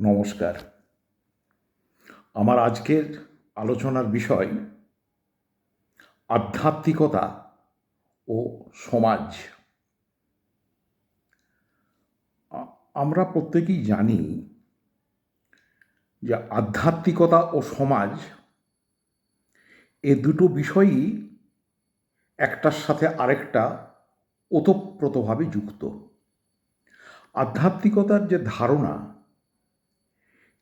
নমস্কার। আমার আজকের আলোচনার বিষয় আধ্যাত্মিকতা ও সমাজ। আমরা প্রত্যেকেই জানি যে আধ্যাত্মিকতা ও সমাজ এ দুটো বিষয়ই একটার সাথে আরেকটা ওতপ্রোতভাবে যুক্ত। আধ্যাত্মিকতার যে ধারণা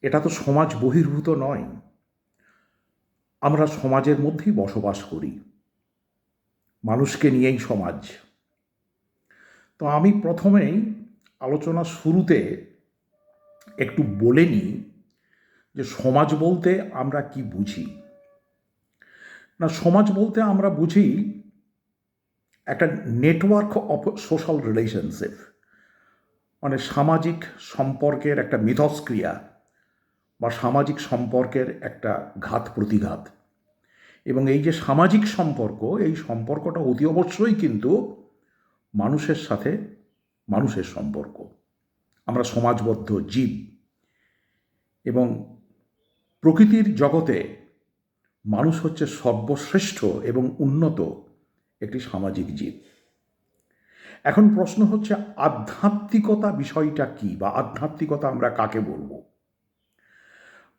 এটা তো সমাজ বহির্ভূত নয়। আমরা সমাজের মধ্যেই বসবাস করি। মানুষকে নিয়েই সমাজ। তো আমি প্রথমেই আলোচনা শুরুতে একটু বলে নিই যে সমাজ বলতে আমরা কি বুঝি? না, সমাজ বলতে আমরা বুঝি একটা নেটওয়ার্ক অফ সোশ্যাল রিলেশনশিপ মানে সামাজিক সম্পর্কের একটা মিথস্ক্রিয়া। বা সামাজিক সম্পর্কের একটা ঘাত প্রতিঘাত। এবং এই যে সামাজিক সম্পর্ক, এই সম্পর্কটা অতি অবশ্যই কিন্তু মানুষের সাথে মানুষের সম্পর্ক। আমরা সমাজবদ্ধ জীব। এবং প্রকৃতির জগতে মানুষ হচ্ছে সর্বশ্রেষ্ঠ এবং উন্নত একটি সামাজিক জীব। এখন প্রশ্ন হচ্ছে, আধ্যাত্মিকতা বিষয়টা কি বা আধ্যাত্মিকতা আমরা কাকে বলব?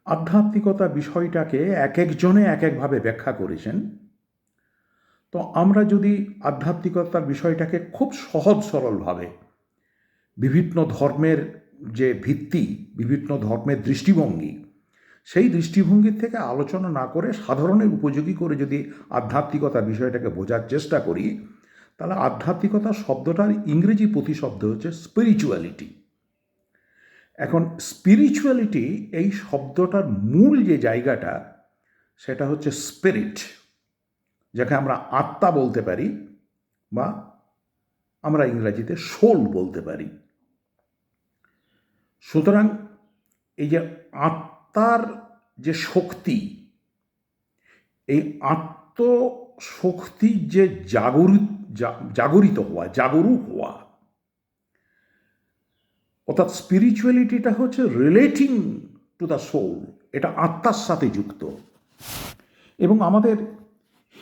আধ্যাত্মিকতা বিষয়টাকে এক একজনে এক একভাবে ব্যাখ্যা করেছেন। তো আমরা যদি আধ্যাত্মিকতার বিষয়টাকে খুব সহজ সরলভাবে বিভিন্ন ধর্মের যে ভিত্তি, বিভিন্ন ধর্মের দৃষ্টিভঙ্গি, সেই দৃষ্টিভঙ্গির থেকে আলোচনা না করে সাধারণের উপযোগী করে যদি আধ্যাত্মিকতা বিষয়টাকে বোঝার চেষ্টা করি, তাহলে আধ্যাত্মিকতা শব্দটার ইংরেজি প্রতিশব্দ হচ্ছে স্পিরিচুয়ালিটি এখন স্পিরিচুয়ালিটি এই শব্দটার মূল যে জায়গাটা, সেটা হচ্ছে স্পিরিট যাকে আমরা আত্মা বলতে পারি বা আমরা ইংরাজিতে সোল বলতে পারি। সুতরাং এই যে আত্মার যে শক্তি, এই আত্মশক্তির যে জাগরিত জাগরিত হওয়া, জাগরুক হওয়া অর্থাৎ স্পিরিচুয়ালিটিটা হচ্ছে রিলেটিং টু দ্য সোল এটা আত্মার সাথে যুক্ত। এবং আমাদের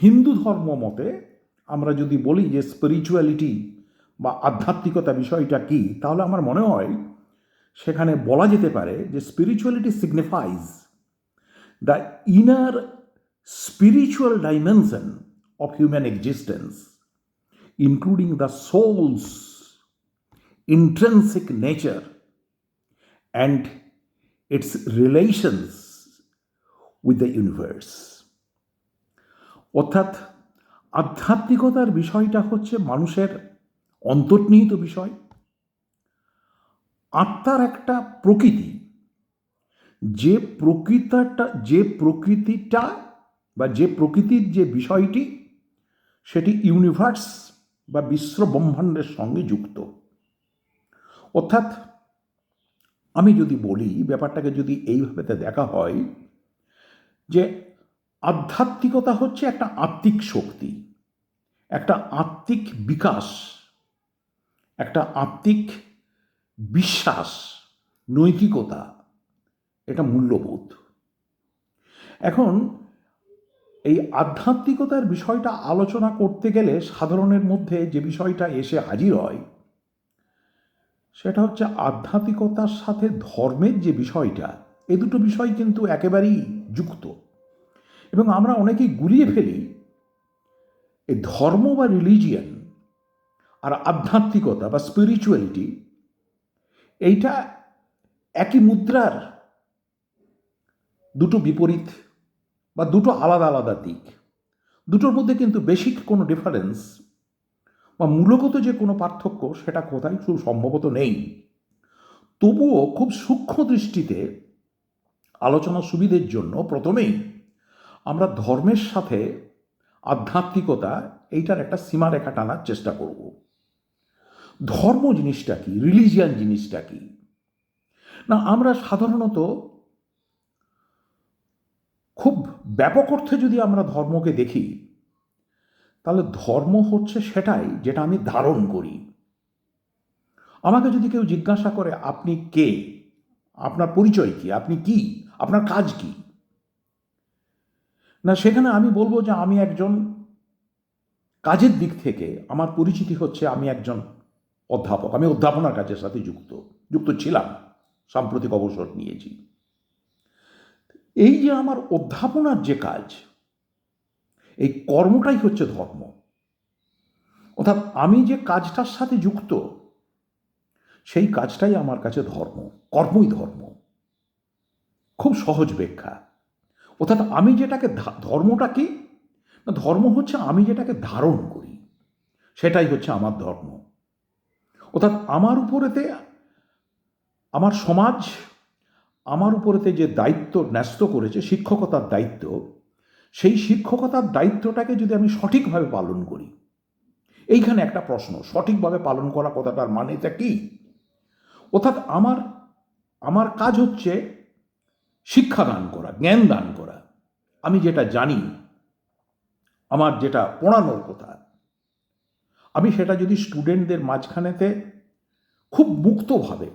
হিন্দু ধর্ম মতে আমরা যদি বলি যে স্পিরিচুয়ালিটি বা আধ্যাত্মিকতা বিষয়টা কি, তাহলে আমার মনে হয় সেখানে বলা যেতে পারে যে spirituality signifies the inner spiritual dimension of human existence including the souls intrinsic nature and its relations with the universe. অর্থাৎ আধ্যাত্মিকতার বিষয়টা হচ্ছে মানুষের অন্তর্নিহিত বিষয়। আত্মার একটা প্রকৃতি। যে প্রকৃতাটা, যে প্রকৃতিটা বা যে প্রকৃতির যে বিষয়টি, সেটি ইউনিভার্স বা বিশ্ব ব্রহ্মাণ্ডের সঙ্গে যুক্ত। অর্থাৎ আমি যদি বলি, ব্যাপারটাকে যদি এইভাবে দেখা হয় যে আধ্যাত্মিকতা হচ্ছে একটা আত্মিক শক্তি, একটা আত্মিক বিকাশ, একটা আত্মিক বিশ্বাস, নৈতিকতা, এটা মূল্যবোধ। এখন এই আধ্যাত্মিকতার বিষয়টা আলোচনা করতে গেলে সাধারণের মধ্যে যে বিষয়টা এসে হাজির হয় সেটা হচ্ছে আধ্যাত্মিকতার সাথে ধর্মের যে বিষয়টা, এ দুটো বিষয় কিন্তু একেবারেই যুক্ত। এবং আমরা অনেকেই গুলিয়ে ফেলি এই ধর্ম বা রিলিজিয়ান আর আধ্যাত্মিকতা বা স্পিরিচুয়ালিটি এইটা একই মুদ্রার দুটো বিপরীত বা দুটো আলাদা আলাদা দিক। দুটোর মধ্যে কিন্তু বেসিক কোনো ডিফারেন্স বা মূলগত যে কোনো পার্থক্য সেটা কোথায় খুব সম্ভবত নেই। তবুও খুব সূক্ষ্ম দৃষ্টিতে আলোচনা সুবিধের জন্য প্রথমেই আমরা ধর্মের সাথে আধ্যাত্মিকতা এইটার একটা সীমারেখা টানার চেষ্টা করব। ধর্ম জিনিসটা কি? রিলিজিয়ান জিনিসটা কি? না, আমরা সাধারণত খুব ব্যাপক অর্থে যদি আমরা ধর্মকে দেখি তাহলে ধর্ম হচ্ছে সেটাই যেটা আমি ধারণ করি। আমাকে যদি কেউ জিজ্ঞাসা করে, আপনি কে? আপনার পরিচয় কি? আপনি কি? আপনার কাজ কি? না, সেখানে আমি বলব যে আমি একজন কাজের দিক থেকে আমার পরিচিতি হচ্ছে আমি একজন অধ্যাপক। আমি অধ্যাপনার কাজের সাথে যুক্ত যুক্ত ছিলাম, সাম্প্রতিক অবসর নিয়েছি। এই যে আমার অধ্যাপনার যে কাজ এই কর্মটাই হচ্ছে ধর্ম। অর্থাৎ আমি যে কাজটার সাথে যুক্ত, সেই কাজটাই আমার কাছে ধর্ম, কর্মই ধর্ম। খুব সহজ ব্যাখ্যা। অর্থাৎ আমি যেটাকে ধর্মটা কি? না, ধর্ম হচ্ছে আমি যেটাকে ধারণ করি, সেটাই হচ্ছে আমার ধর্ম। অর্থাৎ আমার উপরেতে আমার সমাজ, আমার উপরেতে যে দায়িত্ব ন্যস্ত করেছে, শিক্ষকতার দায়িত্ব সেই শিক্ষকতার দায়িত্বটাকে যদি আমি সঠিকভাবে পালন করি, এইখানে একটা প্রশ্ন, সঠিকভাবে পালন করা কথাটার মানেটা কি? অর্থাৎ আমার আমার কাজ হচ্ছে শিক্ষা দান করা জ্ঞান দান করা। আমি যেটা জানি, আমার যেটা পড়ানোর কথা, আমি সেটা যদি স্টুডেন্টদের মাঝখানেতে খুব মুক্তভাবে,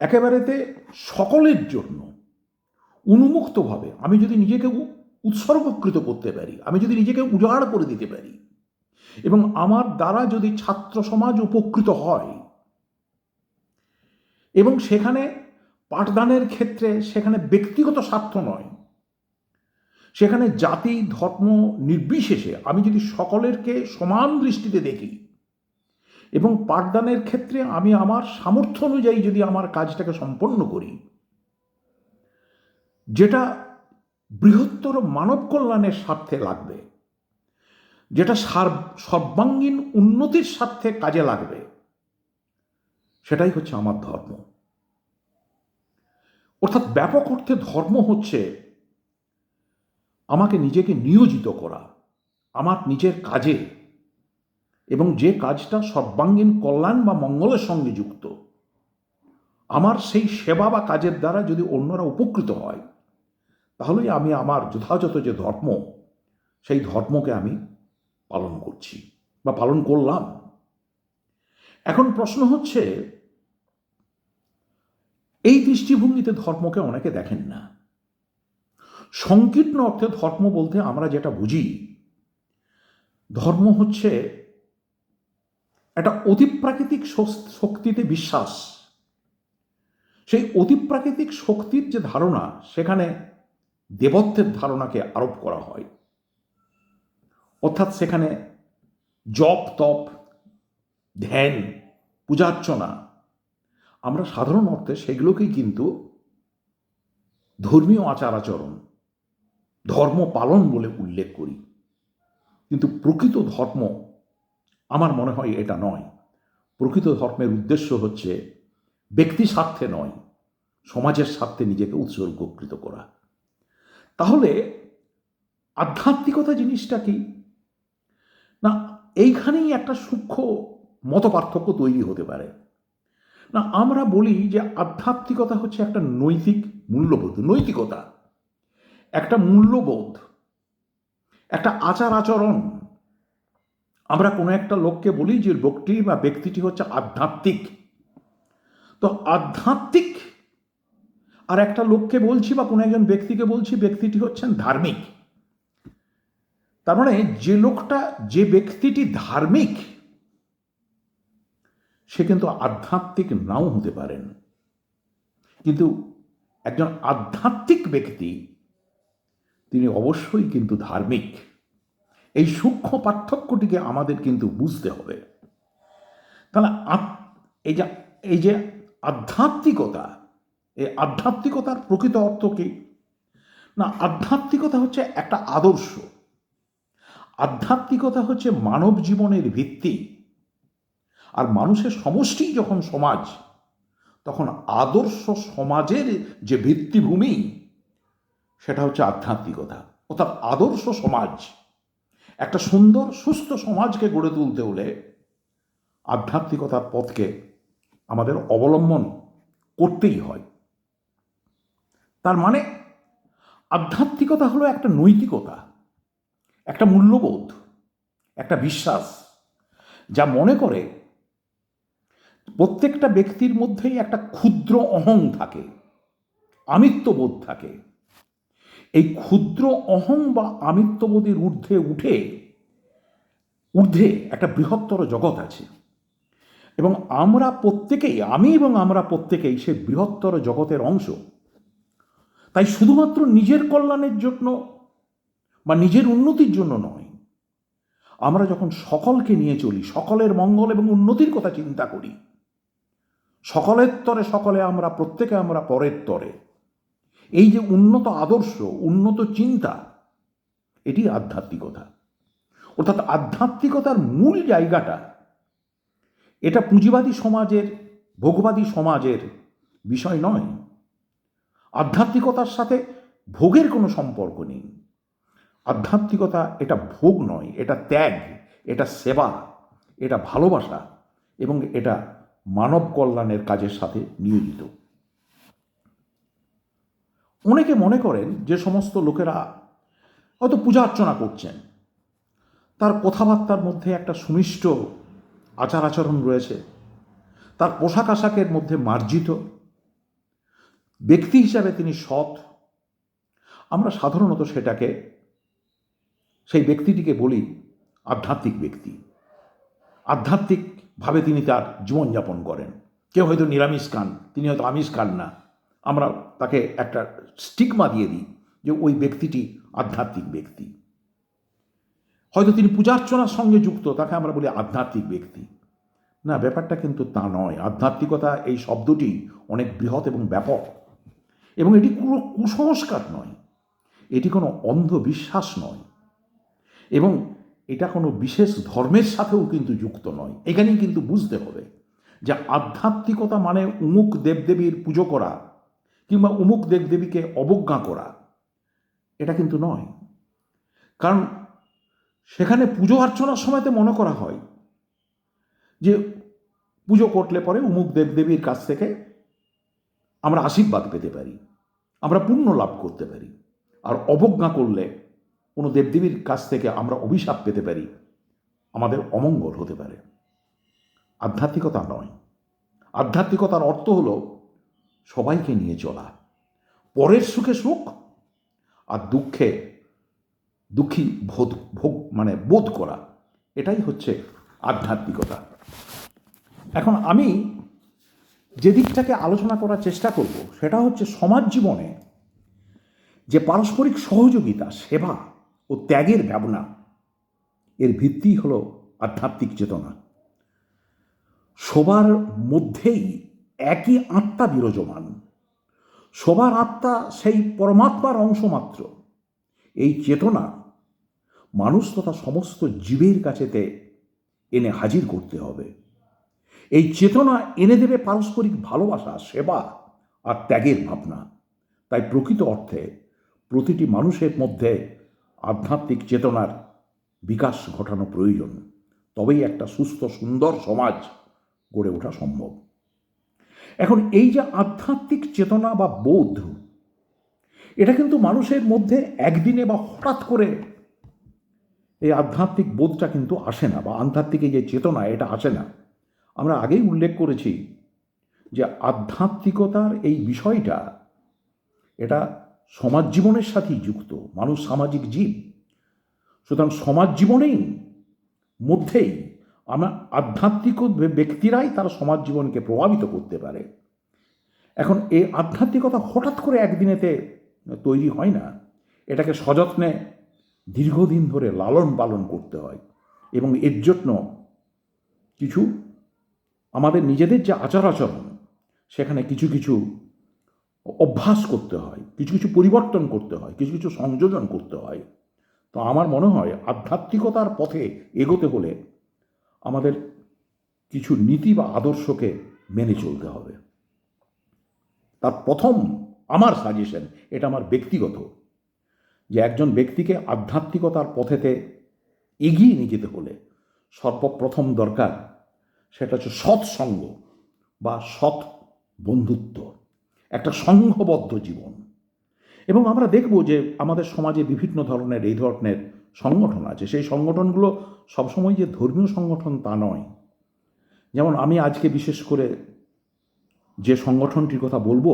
একেবারেতে সকলের জন্য উন্মুক্তভাবে আমি যদি নিজেকে উৎসর্গকৃত করতে পারি, আমি যদি নিজেকে উজাড় করে দিতে পারি, এবং আমার দ্বারা যদি ছাত্র সমাজ উপকৃত হয়, এবং সেখানে পাঠদানের ক্ষেত্রে সেখানে ব্যক্তিগত স্বার্থ নয়, সেখানে জাতি, ধর্ম নির্বিশেষে আমি যদি সকলেরকে সমান দৃষ্টিতে দেখি, এবং পাঠদানের ক্ষেত্রে আমি আমার সামর্থ্য অনুযায়ী যদি আমার কাজটাকে সম্পন্ন করি যেটা বৃহত্তর মানব কল্যাণের স্বার্থে লাগবে, যেটা সার- সর্বাঙ্গীন উন্নতির স্বার্থে কাজে লাগবে, সেটাই হচ্ছে আমার ধর্ম। অর্থাৎ ব্যাপক অর্থে ধর্ম হচ্ছে আমাকে নিজেকে নিয়োজিত করা, আমার নিজের কাজে, এবং যে কাজটা সর্বাঙ্গীন কল্যাণ বা মঙ্গলের সঙ্গে যুক্ত, আমার সেই সেবা বা কাজের দ্বারা যদি অন্যরা উপকৃত হয় তাহলেই আমি আমার যথাযথ যে ধর্ম, সেই ধর্মকে আমি পালন করছি বা পালন করলাম। এখন প্রশ্ন হচ্ছে, এই দৃষ্টিভঙ্গিতে ধর্মকে অনেকে দেখেন না। সংকীর্ণ অর্থে ধর্ম বলতে আমরা যেটা বুঝি, ধর্ম হচ্ছে একটা অতিপ্রাকৃতিক শক্তিতে বিশ্বাস। সেই অতিপ্রাকৃতিক শক্তির যে ধারণা, সেখানে দেবত্বের ধারণাকে আরোপ করা হয়। অর্থাৎ সেখানে জপ, তপ, ধ্যান পূজার্চনা আমরা সাধারণ অর্থে সেগুলোকেই কিন্তু ধর্মীয় আচার আচরণ, ধর্ম পালন বলে উল্লেখ করি। কিন্তু প্রকৃত ধর্ম আমার মনে হয় এটা নয়। প্রকৃত ধর্মের উদ্দেশ্য হচ্ছে ব্যক্তি স্বার্থে নয়, সমাজের স্বার্থে নিজেকে উৎসর্গকৃত করা। তাহলে আধ্যাত্মিকতা জিনিসটা কি? না, এইখানেই একটা সূক্ষ্ম মত পার্থক্য তৈরি হতে পারে। না, আমরা বলি যে আধ্যাত্মিকতা হচ্ছে একটা নৈতিক মূল্যবোধ, নৈতিকতা। একটা মূল্যবোধ, একটা আচার আচরণ আমরা কোনো একটা লোককে বলি যে লোকটি বা ব্যক্তিটি হচ্ছে আধ্যাত্মিক। তো আধ্যাত্মিক আর একটা লোককে বলছি বা কোনো একজন ব্যক্তিকে বলছি, ব্যক্তিটি হচ্ছেন ধার্মিক। তার মানে যে লোকটা, যে ব্যক্তিটি ধার্মিক, সে কিন্তু আধ্যাত্মিক নাও হতে পারেন। কিন্তু একজন আধ্যাত্মিক ব্যক্তি, তিনি অবশ্যই কিন্তু ধার্মিক। এই সূক্ষ্ম পার্থক্যটিকে আমাদের কিন্তু বুঝতে হবে। তাহলে এই যে এই যে আধ্যাত্মিকতা এই আধ্যাত্মিকতার প্রকৃত অর্থ কি? না, আধ্যাত্মিকতা হচ্ছে একটা আদর্শ। আধ্যাত্মিকতা হচ্ছে মানব জীবনের ভিত্তি। আর মানুষের সমষ্টি যখন সমাজ, তখন আদর্শ সমাজের যে ভিত্তিভূমি, সেটা হচ্ছে আধ্যাত্মিকতা। অর্থাৎ আদর্শ সমাজ, একটা সুন্দর, সুস্থ সমাজকে গড়ে তুলতে হলে আধ্যাত্মিকতার পথকে আমাদের অবলম্বন করতেই হয়। তার মানে আধ্যাত্মিকতা হলো একটা নৈতিকতা, একটা মূল্যবোধ, একটা বিশ্বাস, যা মনে করে প্রত্যেকটা ব্যক্তির মধ্যেই একটা ক্ষুদ্র অহং থাকে, আমিত্ববোধ থাকে। এই ক্ষুদ্র অহং বা আমিত্ববোধের ঊর্ধ্বে উঠে, ঊর্ধ্বে একটা বৃহত্তর জগৎ আছে। এবং আমরা প্রত্যেকেই, আমি এবং আমরা প্রত্যেকেই সে বৃহত্তর জগতের অংশ। তাই শুধুমাত্র নিজের কল্যাণের জন্য বা নিজের উন্নতির জন্য নয়, আমরা যখন সকলকে নিয়ে চলি, সকলের মঙ্গল এবং উন্নতির কথা চিন্তা করি, সকলের তরে সকলে আমরা, প্রত্যেকে আমরা পরের তরে। এই যে উন্নত আদর্শ, উন্নত চিন্তা, এটি আধ্যাত্মিকতা। অর্থাৎ আধ্যাত্মিকতার মূল জায়গাটা, এটা পুঁজিবাদী সমাজের, ভোগবাদী সমাজের বিষয় নয়। আধ্যাত্মিকতার সাথে ভোগের কোনো সম্পর্ক নেই। আধ্যাত্মিকতা এটা ভোগ নয়, এটা ত্যাগ, এটা সেবা, এটা ভালোবাসা এবং এটা মানব কল্যাণের কাজের সাথে নিয়োজিত। অনেকে মনে করেন যে সমস্ত লোকেরা হয়তো পূজা অর্চনা করছেন, তার কথাবার্তার মধ্যে একটা সুমিষ্ট আচার আচরণ রয়েছে, তার পোশাক আশাকের মধ্যে মার্জিত ব্যক্তি হিসাবে তিনি সৎ। আমরা সাধারণত সেটাকে, সেই ব্যক্তিটিকে বলি আধ্যাত্মিক ব্যক্তি। আধ্যাত্মিকভাবে তিনি তার জীবনযাপন করেন। কেউ হয়তো নিরামিষ খান, তিনি হয়তো আমিষ খান না। আমরা তাকে একটা স্টিকমা দিয়ে দিই যে ওই ব্যক্তিটি আধ্যাত্মিক ব্যক্তি। হয়তো তিনি পূজার্চনার সঙ্গে যুক্ত, তাকে আমরা বলি আধ্যাত্মিক ব্যক্তি। না, ব্যাপারটা কিন্তু তা নয়। আধ্যাত্মিকতা এই শব্দটি অনেক বৃহৎ এবং ব্যাপক। এবং এটি কোনো কুসংস্কার নয়। এটি কোনো অন্ধবিশ্বাস নয়। এবং এটা কোনো বিশেষ ধর্মের সাথেও কিন্তু যুক্ত নয়। এখানেই কিন্তু বুঝতে হবে যে আধ্যাত্মিকতা মানে উমুক দেবদেবীর পুজো করা কিংবা উমুক দেবদেবীকে অবজ্ঞা করা। এটা কিন্তু নয়। কারণ সেখানে পুজো অর্চনার সময়তে মনে করা হয় যে পুজো করলে পরে উমুক দেবদেবীর কাছ থেকে আমরা আশীর্বাদ পেতে পারি, আমরা পুণ্য লাভ করতে পারি, আর অবজ্ঞা করলে কোনো দেবদেবীর কাছ থেকে আমরা অভিশাপ পেতে পারি, আমাদের অমঙ্গল হতে পারে। আধ্যাত্মিকতা নয়। আধ্যাত্মিকতার অর্থ হল সবাইকে নিয়ে চলা। পরের সুখে সুখ আর দুঃখে দুঃখী বোধ ভোগ মানে বোধ করা। এটাই হচ্ছে আধ্যাত্মিকতা। এখন আমি যে দিকটাকে আলোচনা করার চেষ্টা করব, সেটা হচ্ছে সমাজ জীবনে যে পারস্পরিক সহযোগিতা, সেবা ও ত্যাগের ভাবনা, এর ভিত্তি হল আধ্যাত্মিক চেতনা। সবার মধ্যেই একই আত্মা বিরাজমান। সবার আত্মা সেই পরমাত্মার অংশ মাত্র। এই চেতনা মানুষ তথা সমস্ত জীবের কাছেতে এনে হাজির করতে হবে। এই চেতনা এনে দেবে পারস্পরিক ভালোবাসা, সেবা আর ত্যাগের ভাবনা। তাই প্রকৃত অর্থে প্রতিটি মানুষের মধ্যে আধ্যাত্মিক চেতনার বিকাশ ঘটানো প্রয়োজন। তবেই একটা সুস্থ, সুন্দর সমাজ গড়ে ওঠা সম্ভব। এখন এই যে আধ্যাত্মিক চেতনা বা বোধ, এটা কিন্তু মানুষের মধ্যে একদিনে বা হঠাৎ করে এই আধ্যাত্মিক বোধটা কিন্তু আসে না বা আধ্যাত্মিক যে চেতনা, এটা আসে না। আমরা আগেই উল্লেখ করেছি যে আধ্যাত্মিকতার এই বিষয়টা, এটা সমাজ জীবনের সাথেই যুক্ত, মানুষ সামাজিক জীব। সুতরাং সমাজ জীবনেই, মধ্যেই আমরা আধ্যাত্মিক ব্যক্তিরাই তার সমাজ জীবনকে প্রভাবিত করতে পারে। এখন এই আধ্যাত্মিকতা হঠাৎ করে একদিনেতে তৈরি হয় না, এটাকে সযত্নে দীর্ঘদিন ধরে লালন পালন করতে হয় এবং এর জন্য কিছু আমাদের নিজেদের যে আচার আচরণ সেখানে কিছু কিছু অভ্যাস করতে হয়, কিছু কিছু পরিবর্তন করতে হয়, কিছু কিছু সংযোজন করতে হয়। তো আমার মনে হয় আধ্যাত্মিকতার পথে এগোতে হলে আমাদের কিছু নীতি বা আদর্শকে মেনে চলতে হবে। তার প্রথম আমার সাজেশন এটা আমার ব্যক্তিগত, যে একজন ব্যক্তিকে আধ্যাত্মিকতার পথেতে এগিয়ে নিয়ে যেতে হলে সর্বপ্রথম দরকার সেটা হচ্ছে সৎসঙ্গ বা সৎ বন্ধুত্ব, একটা সংঘবদ্ধ জীবন। এবং আমরা দেখব যে আমাদের সমাজে বিভিন্ন ধরনের এই ধরনের সংগঠন আছে। সেই সংগঠনগুলো সবসময় যে ধর্মীয় সংগঠন তা নয়। যেমন আমি আজকে বিশেষ করে যে সংগঠনটির কথা বলব,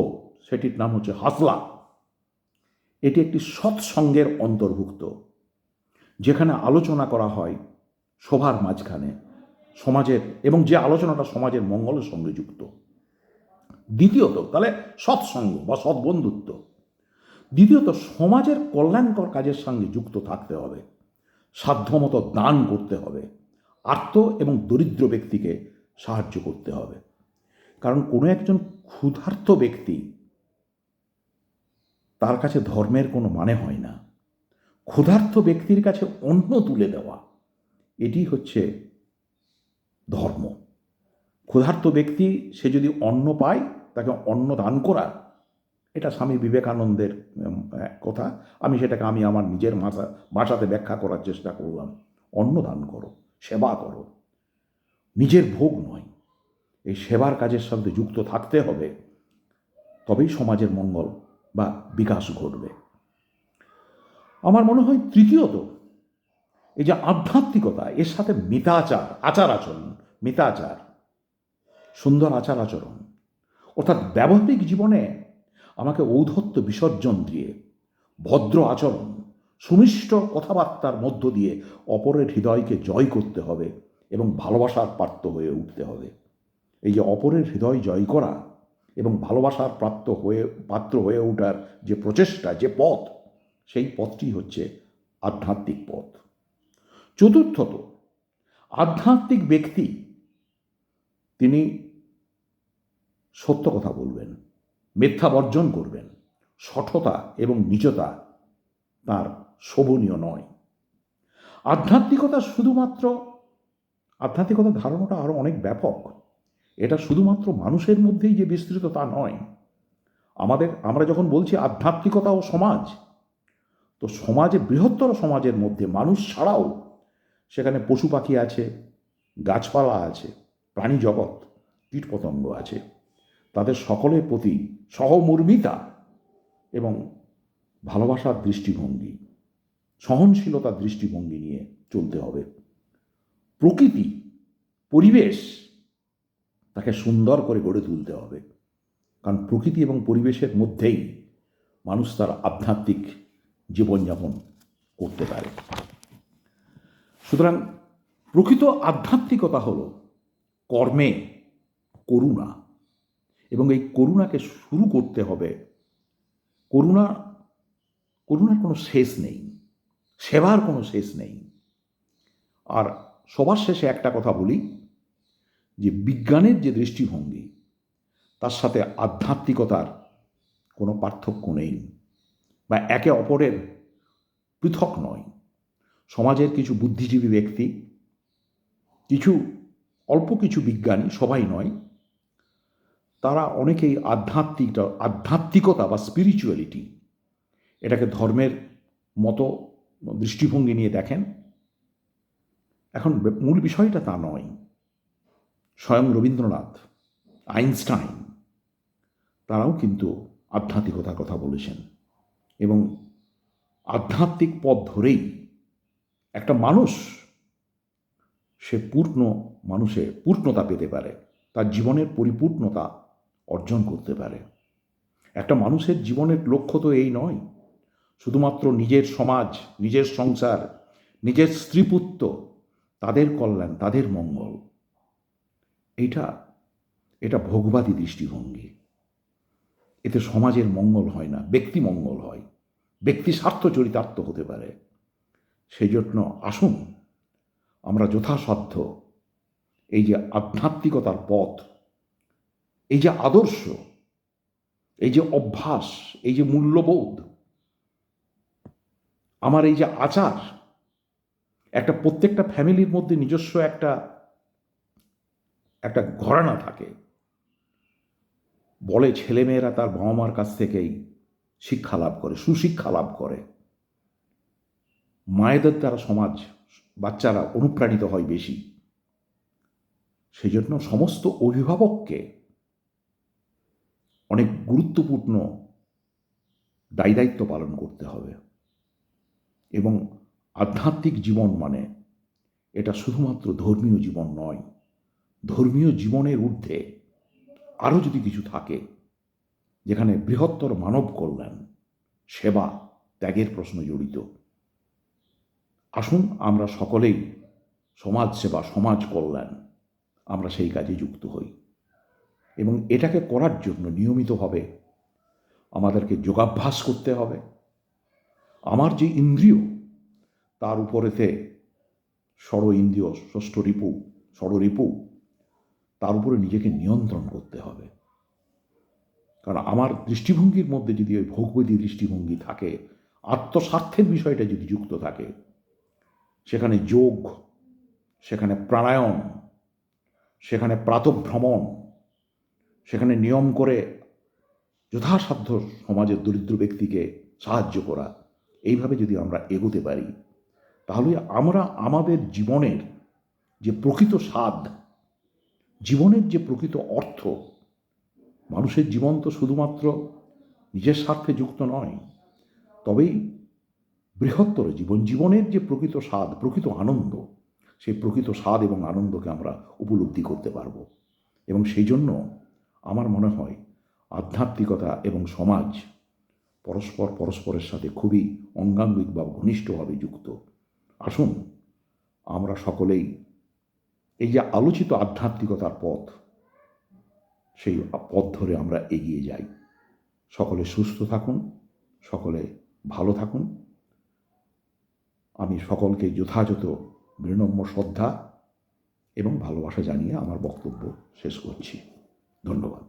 সেটির নাম হচ্ছে হাসলা। এটি একটি সৎসঙ্গের অন্তর্ভুক্ত, যেখানে আলোচনা করা হয় সবার মাঝখানে। সমাজের এবং যে আলোচনাটা সমাজের মঙ্গলের সঙ্গে যুক্ত। দ্বিতীয়ত, তাহলে সৎসঙ্গ বা সৎবন্ধুত্ব। দ্বিতীয়ত, সমাজের কল্যাণকর কাজের সঙ্গে যুক্ত থাকতে হবে। সাধ্যমতো দান করতে হবে। আর্ত এবং দরিদ্র ব্যক্তিকে সাহায্য করতে হবে। কারণ কোনো একজন ক্ষুধার্ত ব্যক্তি তার কাছে ধর্মের কোনো মানে হয় না। ক্ষুধার্ত ব্যক্তির কাছে অন্ন তুলে দেওয়া। এটি হচ্ছে ধর্ম। ক্ষুধার্ত ব্যক্তি, সে যদি অন্ন পায়, তাকে অন্ন দান করা, এটা স্বামী বিবেকানন্দের কথা। আমি সেটাকে আমি আমার নিজের ভাষা ভাষাতে ব্যাখ্যা করার চেষ্টা করলাম। অন্ন দান করো, সেবা করো। নিজের ভোগ নয়। এই সেবার কাজের সাথে যুক্ত থাকতে হবে। তবেই সমাজের মঙ্গল বা বিকাশ ঘটবে। আমার মনে হয় তৃতীয়ত এই যে আধ্যাত্মিকতা, এর সাথে মিতাচার আচার আচরণ মিতাচার, সুন্দর আচার আচরণ অর্থাৎ ব্যবহারিক জীবনে আমাকে ঔদ্ধত্য বিসর্জন দিয়ে, ভদ্র আচরণ সুমিষ্ট কথাবার্তার মধ্য দিয়ে অপরের হৃদয়কে জয় করতে হবে এবং ভালোবাসার পাত্র হয়ে উঠতে হবে। এই যে অপরের হৃদয় জয় করা এবং ভালোবাসার প্রাপ্ত হয়ে পাত্র হয়ে ওঠার যে প্রচেষ্টা, যে পথ, সেই পথটি হচ্ছে আধ্যাত্মিক পথ। চতুর্থত আধ্যাত্মিক ব্যক্তি, তিনি সত্য কথা বলবেন, মিথ্যা বর্জন করবেন, সঠতা এবং নিচতা তার শোভনীয় নয়। আধ্যাত্মিকতা শুধুমাত্র, আধ্যাত্মিকতার ধারণাটা আরও অনেক ব্যাপক। এটা শুধুমাত্র মানুষের মধ্যেই যে বিস্তৃত তা নয়। আমাদের, আমরা যখন বলছি আধ্যাত্মিকতা ও সমাজ, তো সমাজে বৃহত্তর সমাজের মধ্যে মানুষ ছাড়াও সেখানে পশু পাখি আছে, গাছপালা আছে, প্রাণী জগৎ কীটপতঙ্গ আছে। তাদের সকলের প্রতি সহমর্মিতা এবং ভালোবাসার দৃষ্টিভঙ্গি, সহনশীলতার দৃষ্টিভঙ্গি নিয়ে চলতে হবে। প্রকৃতি, পরিবেশ তাকে সুন্দর করে গড়ে তুলতে হবে। কারণ প্রকৃতি এবং পরিবেশের মধ্যেই মানুষ তার আধ্যাত্মিক জীবনযাপন করতে পারে। সুতরাং প্রকৃত আধ্যাত্মিকতা হল কর্মে করুণা। এবং এই করুণাকে শুরু করতে হবে। করুণা, করুণার কোনো শেষ নেই। সেবার কোনো শেষ নেই। আর সবার শেষে একটা কথা বলি, যে বিজ্ঞানের যে দৃষ্টিভঙ্গি, তার সাথে আধ্যাত্মিকতার কোনো পার্থক্য নেই। বা একে অপরের পৃথক নয়। সমাজের কিছু বুদ্ধিজীবী ব্যক্তি, কিছু, অল্প কিছু বিজ্ঞানী, সবাই নয়, তারা অনেকেই আধ্যাত্মিকটা আধ্যাত্মিকতা বা স্পিরিচুয়ালিটি এটাকে ধর্মের মতো দৃষ্টিভঙ্গি নিয়ে দেখেন। এখন মূল বিষয়টা তা নয়। স্বয়ং রবীন্দ্রনাথ, আইনস্টাইন, তারাও কিন্তু আধ্যাত্মিকতার কথা বলেছেন এবং আধ্যাত্মিক পথ ধরেই একটা মানুষ, সে পূর্ণ মানুষে পূর্ণতা পেতে পারে, তার জীবনের পরিপূর্ণতা অর্জন করতে পারে। একটা মানুষের জীবনের লক্ষ্য তো এই নয়। শুধুমাত্র নিজের সমাজ, নিজের সংসার, নিজের স্ত্রীপুত্র, তাদের কল্যাণ, তাদের মঙ্গল। এইটা, এটা ভোগবাদী দৃষ্টিভঙ্গি। এতে সমাজের মঙ্গল হয় না, ব্যক্তি মঙ্গল হয়। ব্যক্তি স্বার্থ চরিতার্থ হতে পারে। সেই জন্য আসুন, আমরা যথাসাধ্য এই যে আধ্যাত্মিকতার পথ, এই যে আদর্শ, এই যে অভ্যাস, এই যে মূল্যবোধ, আমার এই যে আচার, একটা প্রত্যেকটা ফ্যামিলির মধ্যে নিজস্ব একটা একটা ঘরানা থাকে। বলে ছেলেমেয়েরা তার বাবা মার কাছ থেকেই শিক্ষা লাভ করে, সুশিক্ষা লাভ করে। মায়েদের দ্বারা সমাজ, বাচ্চারা অনুপ্রাণিত হয় বেশি। সেই জন্য সমস্ত অভিভাবককে অনেক গুরুত্বপূর্ণ দায়ী দায়িত্ব পালন করতে হবে এবং আধ্যাত্মিক জীবন মানে এটা শুধুমাত্র ধর্মীয় জীবন নয়, ধর্মীয় জীবনের ঊর্ধ্বে আরও যদি কিছু থাকে, যেখানে বৃহত্তর মানব কল্যাণ, সেবা, ত্যাগের প্রশ্ন জড়িত। আসুন আমরা সকলেই সমাজ সেবা, সমাজ কল্যাণ, আমরা সেই কাজে যুক্ত হই। এবং এটাকে করার জন্য নিয়মিতভাবে আমাদেরকে যোগাভ্যাস করতে হবে। আমার যে ইন্দ্রিয়, তার উপরেতে ষড় ইন্দ্রিয়, ষষ্ঠ রিপু ষড় রিপু, তার উপরে নিজেকে নিয়ন্ত্রণ করতে হবে। কারণ আমার দৃষ্টিভঙ্গির মধ্যে যদি ওই ভোগবতী দৃষ্টিভঙ্গি থাকে, আত্মস্বার্থের বিষয়টা যদি যুক্ত থাকে সেখানে যোগ, সেখানে প্রাণায়াম, সেখানে প্রাতভ্রমণ, সেখানে নিয়ম করে যথাসাধ্য সমাজের দরিদ্র ব্যক্তিকে সাহায্য করা, এইভাবে যদি আমরা এগোতে পারি, তাহলে আমরা আমাদের জীবনের যে প্রকৃত স্বাদ, জীবনের যে প্রকৃত অর্থ, মানুষের জীবন তো শুধুমাত্র নিজের স্বার্থে যুক্ত নয়, তবেই বৃহত্তর জীবন, জীবনের যে প্রকৃত স্বাদ, প্রকৃত আনন্দ, সেই প্রকৃত স্বাদ এবং আনন্দকে আমরা উপলব্ধি করতে পারব। এবং সেই জন্য আমার মনে হয় আধ্যাত্মিকতা এবং সমাজ পরস্পর পরস্পরের সাথে খুবই অঙ্গাঙ্গিক বা ঘনিষ্ঠভাবে যুক্ত। আসুন, আমরা সকলেই এই যে আলোচিত আধ্যাত্মিকতার পথ, সেই পথ ধরে আমরা এগিয়ে যাই। সকলে সুস্থ থাকুন, সকলে ভালো থাকুন। আমি সকলকে যথাযথ বিনম্র শ্রদ্ধা এবং ভালোবাসা জানিয়ে আমার বক্তব্য শেষ করছি। ধন্যবাদ।